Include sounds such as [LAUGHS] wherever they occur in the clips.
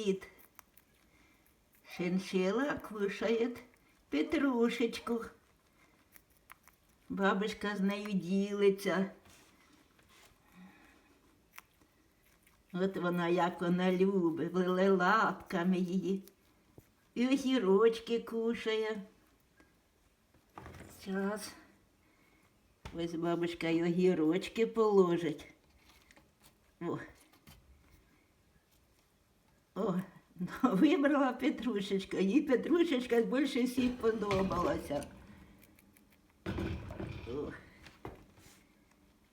привіт. Шиншила кушает петрушечку. Бабушка з нею ділиться. От вона, як вона любить, лиле лапками її. І огірочки кушає. Зараз. Ось бабушка й огірочки положить. О. О, ну, [LAUGHS] вибрала Петрушечка. Їй Петрушечка більше всіх подобалася.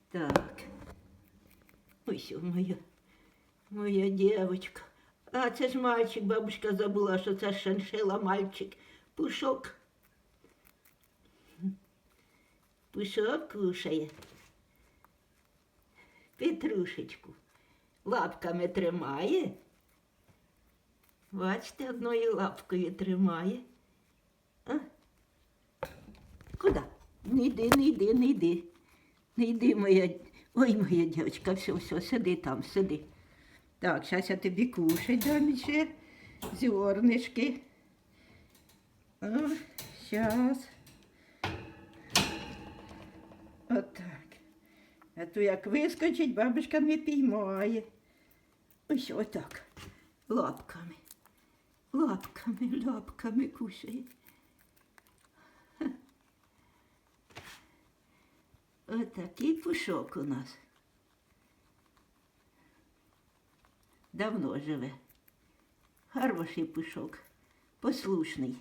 Так. Ось моя, моя дівчинка. А це ж мальчик, бабушка забула, що це шиншила мальчик. Пушок. Пушок кушає. Петрушечку. Лапками тримає. Бачите, одною лапкою тримає. А? Куди? Не йди, не йди, не йди. Не йди, моя. Ой, моя дівчинка, все, все, сиди там, сиди. Так, зараз я тобі кушать дам ще зернишки. Зараз. Отак. А то як вискочить, бабушка не піймає. Ось отак. Лапками. Лапками, лапками кушає. Отакий пушок у нас. Давно живе. Хороший пушок, послушний.